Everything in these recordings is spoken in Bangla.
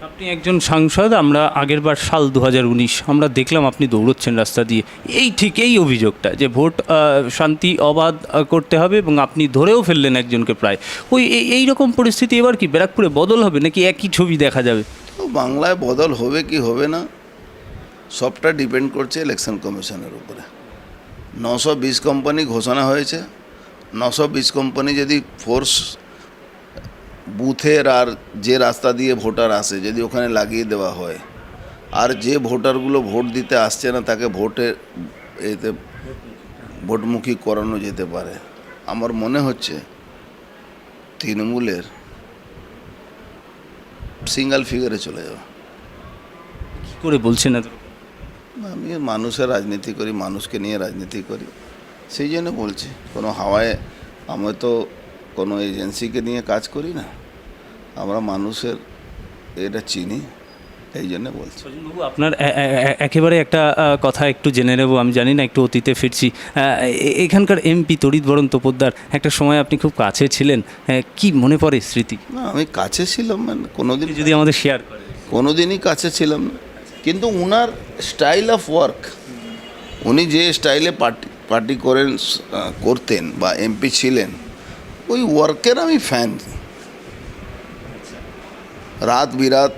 আপনি একজন সাংসদ, আমরা আগেরবার সাল দু হাজার উনিশ, আমরা দেখলাম আপনি দৌড়চ্ছেন রাস্তা দিয়ে। এই ঠিক এই অভিযোগটা যে ভোট শান্তি, অবাধ করতে হবে এবং আপনি ধরেও ফেললেন একজনকে প্রায়। ওই এই- রকম পরিস্থিতি এবার কি ব্যারাকপুরে বদল হবে নাকি একই ছবি দেখা যাবে? বাংলায় বদল হবে কি হবে না, সবটা ডিপেন্ড করছে ইলেকশন কমিশনের উপরে। নশো বিশ কোম্পানি ঘোষণা হয়েছে, নশো বিশ কোম্পানি যদি ফোর্স বুথের আর যে রাস্তা দিয়ে ভোটার আসে যদি ওখানে লাগিয়ে দেওয়া হয় আর যে ভোটারগুলো ভোট দিতে আসছে না তাকে ভোটে এতে ভোটমুখী করানো যেতে পারে। আমার মনে হচ্ছে তৃণমূলের সিঙ্গেল ফিগারে চলে যাওয়া কি করে বলছেন এত? আমি মানুষের রাজনীতি করি মানুষকে নিয়ে রাজনীতি করি সেই জন্য বলছি কোনো হাওয়ায় আমি তো কোনো এজেন্সিকে নিয়ে কাজ করি না। আমরা মানুষের এটা চিনি এই জন্য বলছি। আপনার একেবারে একটা কথা একটু জেনে নেব আমি জানি না একটু অতীতে ফিরছি। এখানকার এমপি তড়িৎ বরণ তোপদ্দার একটা সময় আপনি খুব কাছে ছিলেন কি মনে পড়ে স্মৃতি? না আমি কাছে ছিলাম মানে কোনোদিন যদি আমাদের শেয়ার করেন। কোনোদিনই কাছে ছিলাম না। কিন্তু উনার স্টাইল অফ ওয়ার্ক উনি যে স্টাইলে পার্টি পার্টি করেন করতেন বা এমপি ছিলেন ওই ওয়ার্কের আমি ফ্যান রাত বিরাত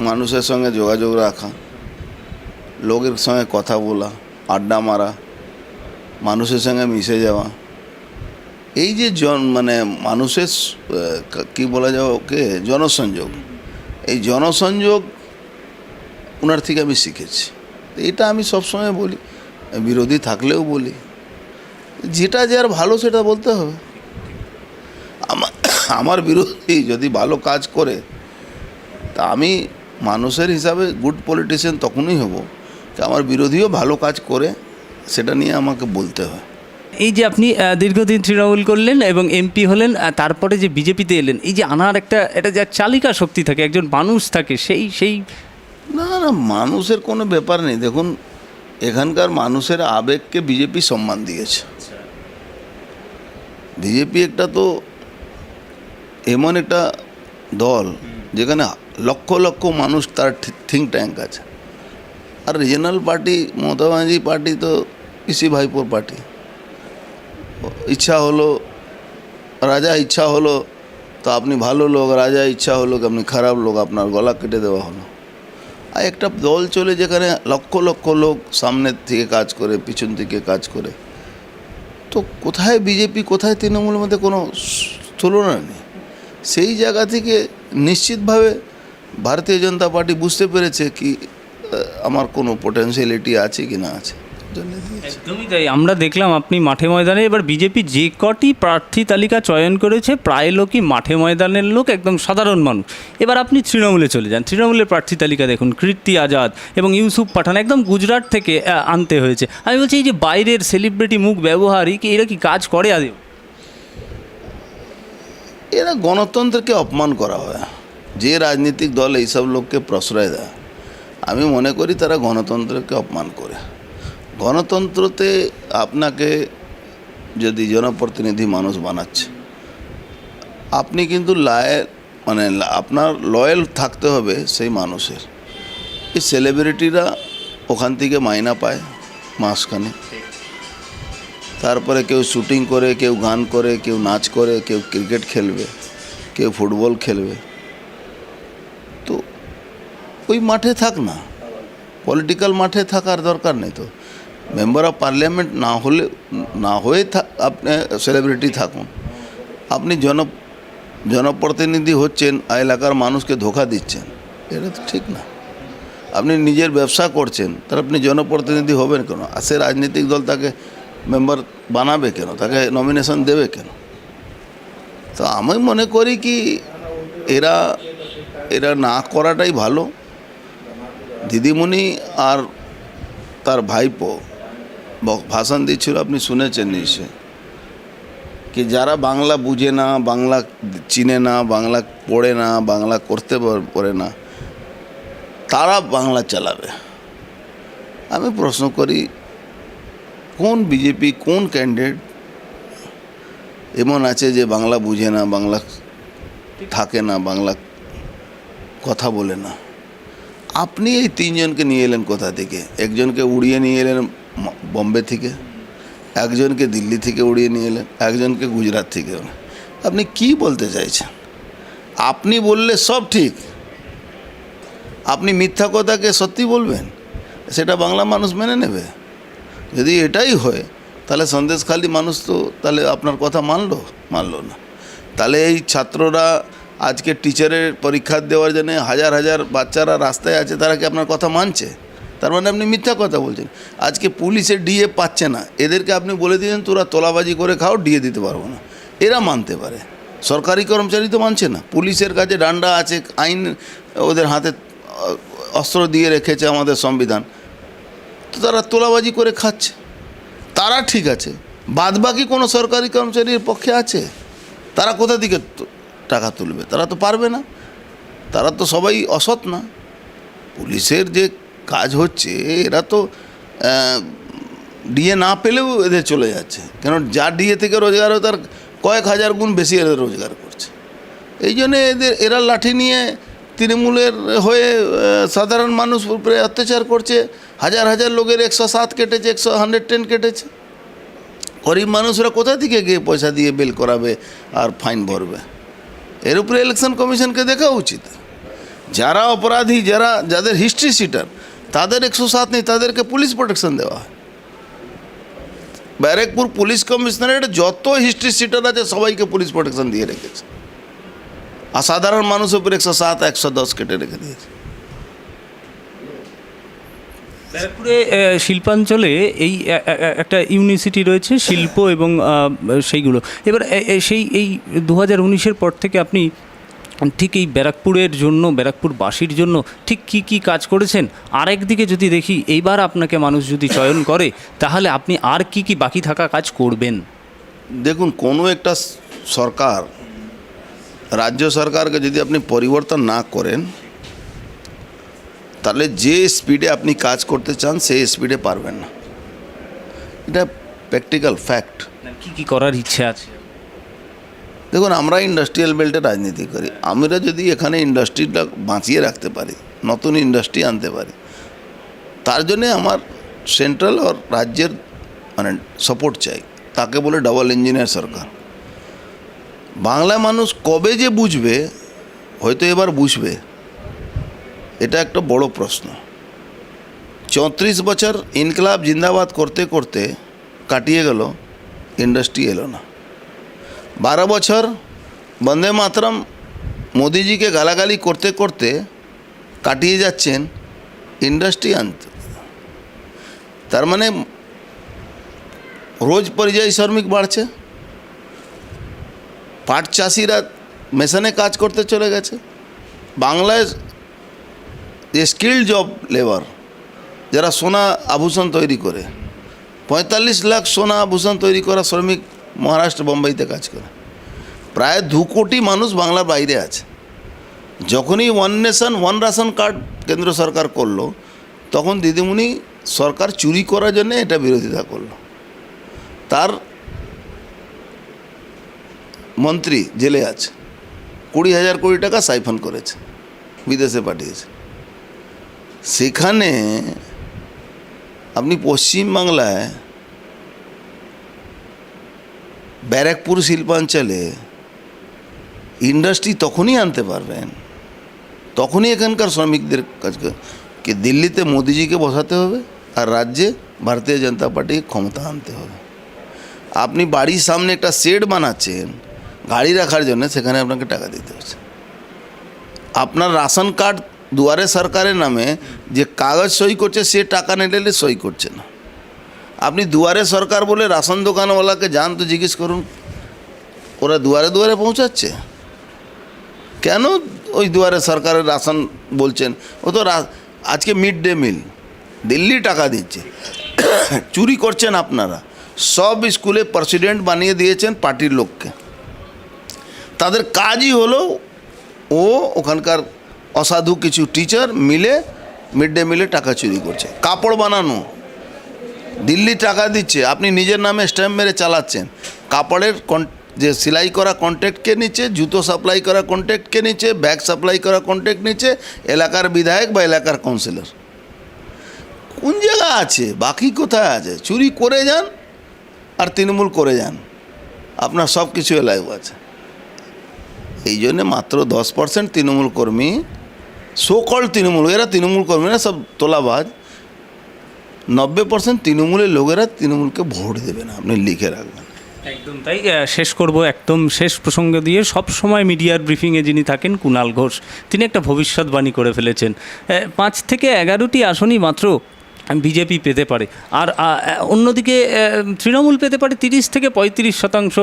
মানুষের সঙ্গে যোগাযোগ রাখা, লোকের সঙ্গে কথা বলা, আড্ডা মারা, মানুষের সঙ্গে মিশে যাওয়া। এই যে জন মানে মানুষের কি বলা যাবে ওকে, জনসংযোগ। এই জনসংযোগ ওনার থেকে আমি শিখেছি। এটা আমি সবসময় বলি, বিরোধী থাকলেও বলি। যেটা যার ভালো সেটা বলতে হবে। আমার বিরোধী যদি ভালো কাজ করে তা আমি মানুষের হিসাবে গুড পলিটিশিয়ান তখনই হব যে আমার বিরোধীও ভালো কাজ করে সেটা নিয়ে আমাকে বলতে হয়। এই যে আপনি দীর্ঘদিন তৃণমূল করলেন এবং এমপি হলেন তারপরে যে বিজেপিতে এলেন এই যে আনার একটা এটা যা চালিকা শক্তি থাকে একজন মানুষ থাকে সেই সেই না না মানুষের কোনো ব্যাপার নেই। দেখুন এখানকার মানুষের আবেগকে বিজেপি সম্মান দিয়েছে। বিজেপি একটা তো এমন একটা দল যেখানে লক্ষ লক্ষ মানুষ তার থিঙ্ক ট্যাঙ্ক আছে। আর regional party Mamata Banerjee party তো পিসি ভাইপোর পার্টি ইচ্ছা হলো, রাজা ইচ্ছা হলো, তো আপনি ভালো লোক, রাজা ইচ্ছা হলো আপনি খারাপ লোক, আপনার গলা কেটে দেওয়া হলো। আর একটা দল চলে যেখানে লক্ষ লক্ষ লোক সামনের থেকে কাজ করে, পিছন থেকে কাজ করে। তো কোথায় বিজেপি কোথায় তৃণমূলের মধ্যে কোনো তুলনা নেই। সেই জায়গা থেকে নিশ্চিতভাবে ভারতীয় জনতা পার্টি বুঝতে পেরেছে কি আমার কোনো পোটেন্সিয়ালিটি আছে কি না আছে। একদমই তাই। আমরা দেখলাম আপনি মাঠে ময়দানে এবার বিজেপি যে কটি প্রার্থী তালিকা চয়ন করেছে প্রায় লোকই মাঠে ময়দানের লোক একদম সাধারণ মানুষ। এবার আপনি তৃণমূলে চলে যান। তৃণমূলের প্রার্থী তালিকা দেখুন কীর্তি আজাদ এবং ইউসুফ পাঠান একদম গুজরাট থেকে আনতে হয়েছে। আমি বলছি এই যে বাইরের সেলিব্রিটি মুখ ব্যবহারই কি এরা কি কাজ করে আদেও এরা গণতন্ত্রকে অপমান করা হয়। যে রাজনৈতিক দল এইসব লোককে প্রশ্রয় দেয়, আমি মনে করি তারা গণতন্ত্রকে অপমান করে। গণতন্ত্রতে আপনাকে যদি জনপ্রতিনিধি মানুষ বানাচ্ছে, আপনি কিন্তু লায়ের মানে আপনার লয়াল থাকতে হবে সেই মানুষের। এই সেলিব্রিটিরা ওখান থেকে মাইনা পায় মাসখানে তারপরে কেউ শুটিং করে, কেউ গান করে, কেউ নাচ করে, কেউ ক্রিকেট খেলবে, কেউ ফুটবল খেলবে। ওই মাঠে থাক না। পলিটিক্যাল মাঠে থাকার দরকার নেই তো। মেম্বার অফ পার্লামেন্ট না হলে, না হয়ে আপনি সেলিব্রিটি থাকুন। আপনি জন, জনপ্রতিনিধি হচ্ছেন এলাকার মানুষকে ধোকা দিচ্ছেন। এটা তো ঠিক না। আপনি নিজের ব্যবসা করছেন তার আপনি জনপ্রতিনিধি হবেন কেন? আর সে রাজনৈতিক দল তাকে মেম্বার বানাবে কেন? তাকে নমিনেশন দেবে কেন? তো আমি মনে করি কি, এরা এরা না করাটাই ভালো। দিদিমণি আর তার ভাইপো ভাষণ দিচ্ছিল, আপনি শুনেছেন নিশ্চয়। কি যারা বাংলা বুঝে না, বাংলা চিনে না, বাংলা পড়ে না, বাংলা করতে পারে না, তারা বাংলা চালাবে। আমি প্রশ্ন করি, কোন বিজেপি, কোন ক্যান্ডিডেট এমন আছে যে বাংলা বুঝে না, বাংলা থাকে না, বাংলা কথা বলে না? আপনি এই তিনজনকে নিয়ে এলেন কোথা থেকে? একজনকে উড়িয়ে নিয়ে এলেন বম্বে থেকে, একজনকে দিল্লি থেকে উড়িয়ে নিয়ে এলেন, একজনকে গুজরাট থেকে। আপনি কি বলতে চাইছেন? আপনি বললে সব ঠিক। আপনি মিথ্যা কথাকে সত্যি বলবেন? সেটা বাংলা মানুষ মেনে নেবে। যদি এটাই হয়, তাহলে সন্দেশখালী মানুষ তো তাহলে আপনার কথা মানলো মানলো না। তাহলে এই ছাত্ররা আজকে টিচারের পরীক্ষা দেওয়ার জন্য হাজার হাজার বাচ্চারা রাস্তায় আছে, তারা কি আপনার কথা মানছে? তার মানে আপনি মিথ্যা কথা বলছেন। আজকে পুলিশের ডিএ পাচ্ছে না। এদেরকে আপনি বলে দিয়েছেন তোরা তোলাবাজি করে খাও ডিএ দিতে পারব না। এরা মানতে পারে। সরকারি কর্মচারী তো মানছে না। পুলিশের কাছে ডান্ডা আছে, আইন ওদের হাতে অস্ত্র দিয়ে রেখেছে আমাদের সংবিধান। তো তারা তোলাবাজি করে খাচ্ছে। তারা ঠিক আছে। বাদবাকি কোনো সরকারি কর্মচারীর পক্ষে আছে? তারা কোথা থেকে টাকা তুলবে। তারা তো পারবে না। তারা তো সবাই অসৎ না। পুলিশের যে কাজ হচ্ছে, এরা তো ডিএ না পেলেও এদের চলে যাচ্ছে। কেন যা ডিএ থেকে রোজগার হয়, তার কয়েক হাজার গুণ বেশি এদের রোজগার করছে। এই জন্যে এদের, এরা লাঠি নিয়ে তৃণমূলের হয়ে সাধারণ মানুষ উপরে অত্যাচার করছে। হাজার হাজার লোকের একশো সাত কেটেছে, একশো হান্ড্রেড টেন কেটেছে। গরিব মানুষরা কোথা থেকে গিয়ে পয়সা দিয়ে বিল করাবে আর ফাইন ভরবে? এর উপরে ইলেকশন কমিশনকে দেখা উচিত। যারা অপরাধী, যারা, যাদের হিস্ট্রি সিটার তাদের একশো সাত নেই, তাদেরকে পুলিশ প্রোটেকশন দেওয়া হয়। ব্যারেকপুর পুলিশ কমিশনারেট যত হিস্ট্রি সিটার আছে, সবাইকে পুলিশ প্রোটেকশন দিয়ে রেখেছে। আর সাধারণ মানুষের উপর একশো সাত, একশো দশ কেটে রেখে দিয়েছে। ব্যারাকপুরে শিল্পাঞ্চলে এই একটা ইউনিভার্সিটি রয়েছে, শিল্প এবং সেইগুলো। এবার সেই, এই দু হাজার উনিশের পর থেকে আপনি ঠিক এই ব্যারাকপুরের জন্য, ব্যারাকপুরবাসীর জন্য ঠিক কি কি কাজ করেছেন? আরেকদিকে যদি দেখি, এইবার আপনাকে মানুষ যদি চয়ন করে, তাহলে আপনি আর কি কি বাকি থাকা কাজ করবেন? দেখুন, কোনো একটা সরকার, রাজ্য সরকারকে যদি আপনি পরিবর্তন না করেন তাহলে যে স্পিডে আপনি কাজ করতে চান সেই স্পিডে পারবেন না। এটা প্র্যাকটিক্যাল ফ্যাক্ট কি কি করার ইচ্ছে আছে? দেখুন আমরা ইন্ডাস্ট্রিয়াল বেল্টে রাজনীতি করি। আমরা যদি এখানে ইন্ডাস্ট্রিটা বাঁচিয়ে রাখতে পারি নতুন ইন্ডাস্ট্রি আনতে পারি তার জন্যে আমার সেন্ট্রাল আর রাজ্যের মানে সাপোর্ট চাই। তাকে বলে ডাবল ইঞ্জিনিয়ার সরকার। বাংলা মানুষ কবে যে বুঝবে হয়তো এবার বুঝবে। এটা একটা বড় প্রশ্ন। চৌত্রিশ বছর ইনকলাব জিন্দাবাদ করতে করতে কাটিয়ে গেল, ইন্ডাস্ট্রি এলো না। বারো বছর বন্দে মাতরম মোদিজিকে গালাগালি করতে করতে কাটিয়ে যাচ্ছেন ইন্ডাস্ট্রি আনতে। তার মানে রোজ পরিযায়ী শ্রমিক বাড়ছে, পাট চাষিরা মেশানে কাজ করতে চলে গেছে, বাংলায় যে স্কিল্ড জব লেবার যারা সোনা আভূষণ তৈরি করে। পঁয়তাল্লিশ লাখ সোনা আভূষণ তৈরি করা শ্রমিক মহারাষ্ট্র, বোম্বাইতে কাজ করে। প্রায় দু কোটি মানুষ বাংলার বাইরে আছে। যখনই one nation one ration card কেন্দ্র সরকার করল, তখন দিদিমণি সরকার চুরি করার জন্য এটা বিরোধিতা করল। তার মন্ত্রী জেলে আছে। কুড়ি হাজার কোটি টাকা সাইফন করেছে, বিদেশে পাঠিয়েছে। সেখানে আপনি পশ্চিমবাংলায় ব্যারাকপুর শিল্পাঞ্চলে ইন্ডাস্ট্রি তখনই আনতে পারবেন। তখনই এখানকার শ্রমিকদের কাজকে দিল্লিতে মোদিজিকে বসাতে হবে আর রাজ্যে ভারতীয় জনতা পার্টি ক্ষমতা আনতে হবে। আপনি বাড়ির সামনে একটা শেড বানাচ্ছেন, গাড়ি রাখার জন্য সেখানে আপনাকে টাকা দিতে হচ্ছে। আপনার রাশন কার্ড দুয়ারে সরকারের নামে যে কাগজ সই করছে, সে টাকা নিলে সই করছে না। আপনি দুয়ারে সরকার বলে রাশন দোকানওয়ালাকে যান তো জিজ্ঞেস করুন, ওরা দুয়ারে দুয়ারে পৌঁছাচ্ছে? কেন ওই দুয়ারে সরকারের রাশন বলছেন? ও তো আজকে মিড ডে মিল, দিল্লি টাকা দিচ্ছে। চুরি করছেন আপনারা। সব স্কুলে প্রেসিডেন্ট বানিয়ে দিয়েছেন পার্টির লোককে। তাদের কাজই হলো, ও ওখানকার অসাধু কিছু টিচার মিলে মিড ডে মিলে টাকা চুরি করছে। কাপড় বানানো। দিল্লি টাকা দিচ্ছে। আপনি নিজের নামে স্ট্যাম্প মেরে চালাচ্ছেন। কাপড়ের যে সেলাই করা কন্ট্যাক্টকে নিচ্ছে, জুতো সাপ্লাই করা কন্ট্যাক্টকে নিচ্ছে ব্যাগ সাপ্লাই করা কন্ট্যাক্ট নিচ্ছে, এলাকার বিধায়ক বা এলাকার কাউন্সিলর কোন জায়গা আছে? বাকি কোথায় আছে? চুরি করে যান আর তৃণমূল করে যান। আপনার সব কিছু এলাইভ আছে। এই জন্যে মাত্র দশ পার্সেন্ট তৃণমূল কর্মী সোকল তৃণমূল, এরা তৃণমূল কর্মীরা সব তোলাবাজ। নব্বই পার্সেন্ট তৃণমূলের লোকেরা তৃণমূলকে ভোট দেবে না, আপনি লিখে রাখবেন। একদম তাই শেষ করব একদম শেষ প্রসঙ্গ দিয়ে। সব সময় মিডিয়ার ব্রিফিংয়ে যিনি থাকেন কুণাল ঘোষ, তিনি একটা ভবিষ্যৎবাণী করে ফেলেছেন। পাঁচ থেকে এগারোটি আসনই মাত্র বিজেপি পেতে পারে। আর অন্যদিকে তৃণমূল পেতে পারে তিরিশ থেকে পঁয়ত্রিশ শতাংশ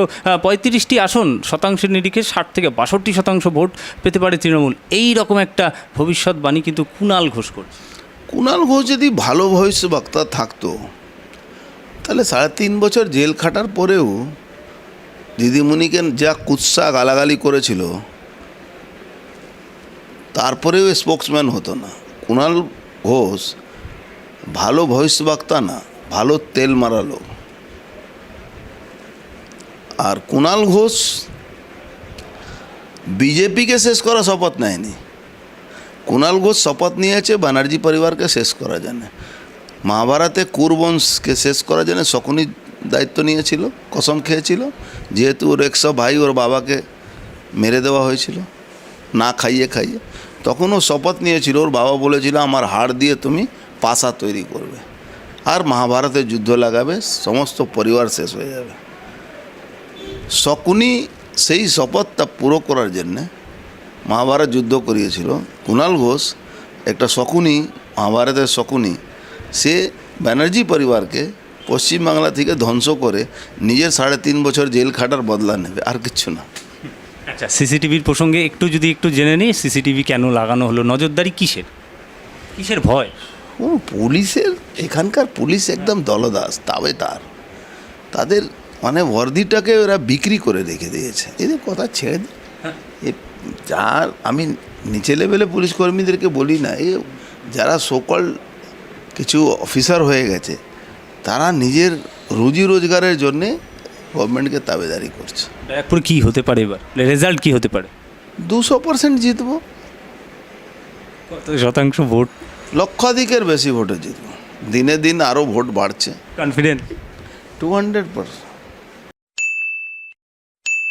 পঁয়ত্রিশটি আসন শতাংশের নিরিখে ষাট থেকে বাষট্টি শতাংশ ভোট পেতে পারে তৃণমূল। এই রকম একটা ভবিষ্যৎবাণী কিন্তু কুণাল ঘোষ করছে। কুণাল ঘোষ যদি ভালো ভবিষ্যবক্তা থাকতো, তাহলে সাড়ে তিন বছর জেল খাটার পরেও দিদিমণিকে যা কুৎসা গালাগালি করেছিল, তারপরেও স্পোক্সম্যান হতো না। কুণাল ঘোষ ভালো ভবিষ্যবক্তা না, ভালো তেল মারা লোক আর কুণাল ঘোষ বিজেপিকে শেষ করা শপথ নেয়নি। কুণাল ঘোষ শপথ নিয়েছে, ব্যানার্জি পরিবারকে শেষ করার জন্য মহাভারতে কুরবংশকে শেষ করার জন্য শকুনি দায়িত্ব নিয়েছিল, কসম খেয়েছিল। যেহেতু ওর একশো ভাই, ওর বাবাকে মেরে দেওয়া হয়েছিল, না খাইয়ে খাইয়ে। তখন ও শপথ নিয়েছিল, ওর বাবা বলেছিল, আমার হাড় দিয়ে তুমি পাশা তৈরি করবে। আর মহাভারতে যুদ্ধ লাগাবে, সমস্ত পরিবার শেষ হয়ে যাবে। শকুনি সেই শপথটা পুরো করার জন্যে মহাভারত যুদ্ধ করিয়েছিল। কুণাল ঘোষ, একটা শকুনি, মহাভারতের শকুনি, সে ব্যানার্জি পরিবারকে পশ্চিমবাংলা থেকে ধ্বংস করে নিজের সাড়ে তিন বছর জেল খাটার বদলা নেবে, আর কিচ্ছু না। আচ্ছা সিসিটিভির প্রসঙ্গে একটু যদি একটু জেনে নিই, সিসিটিভি কেন লাগানো হলো? নজরদারি কিসের? কিসের ভয়? ও পুলিশের এখানকার পুলিশ একদম দলদাস তবে তার। তাদের মানে বর্দিটাকে ওরা বিক্রি করে রেখে দিয়েছে। এদের কথা ছেড়ে দে। এ যার আমি নিচে লেভেলে পুলিশ কর্মীদেরকে বলি না এ যারা সকল কিছু অফিসার হয়ে গেছে তারা নিজের রুজি রোজগারের জন্যে গভর্নমেন্টকে তাবেদারি করছে। ব্যারাকপুর কি হতে পারে এবার? রেজাল্ট কি হতে পারে? দুশো পার্সেন্ট জিতবো। কত শতাংশ ভোট? লক্ষাধিকের বেশি ভোটে জিতবো। দিনে দিন আরও ভোট বাড়ছে। Confident two hundred percent